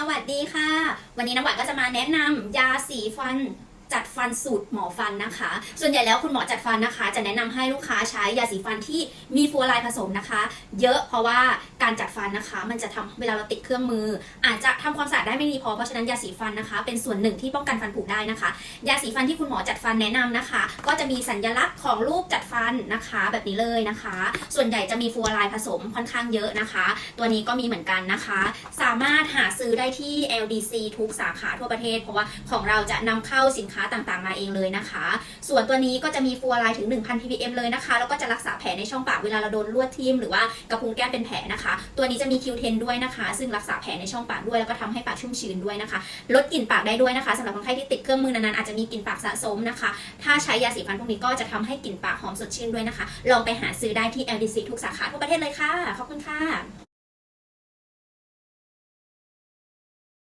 สวัสดีค่ะ วันนี้น้ำหวานก็จะมาแนะนำยาสีฟันจัดฟันสูตรหมอฟันนะคะ ส่วนใหญ่แล้วคุณหมอจัดฟันนะคะ จะแนะนำให้ลูกค้าใช้ยาสีฟันที่มีฟลูออไรด์ผสมนะคะ เยอะเพราะว่าการจัดฟันนะคะ มันจะทำเวลาเราติดเครื่องมือ อาจจะทำความสะอาดได้ไม่ดีพอเพราะฉะนั้นยาสีฟันนะคะ เป็นส่วนหนึ่งที่ป้องกันฟันผุได้นะคะ ยาสีฟันที่คุณหมอจัดฟันแนะนำนะคะ จะมีสัญลักษณ์ของรูปจัดฟันนะคะ แบบนี้เลยนะคะ ส่วนใหญ่จะมีฟลูออไรด์ผสมค่อนข้างเยอะนะคะ ตัวนี้ก็มีเหมือนกันนะคะ สามารถหาซื้อได้ที่ LDC ทุกสาขาทั่วประเทศ เพราะว่าของเราจะนำเข้าสินค้าต่างๆมาเองเลยนะคะ ส่วนตัวนี้ก็จะมีฟลูออไรด์ถึง 1,000 ppm เลยนะคะ แล้วก็จะรักษาแผลในช่องปากเวลาเราโดนลวดทิ่มหรือว่ากระพุ้งแก้มเป็นแผลนะคะ ตัวนี้จะมี Q10 ด้วยนะคะ ซึ่งรักษาแผลในช่องปากด้วยแล้วก็ทำให้ปากชุ่มชื้นด้วยนะคะ ลดกลิ่นปากได้ด้วยนะคะสำหรับคนไข้ที่ติดเครื่องมือนานๆอาจจะมีกลิ่นปากสะสมนะคะ ถ้าใช้ยาสีฟันพวกนี้ก็จะทำให้กลิ่นปากหอมสดชื่นด้วยนะคะ ลองไปหาซื้อได้ที่ LDC ทุกสาขาทั่วประเทศเลยค่ะ ขอบคุณค่ะ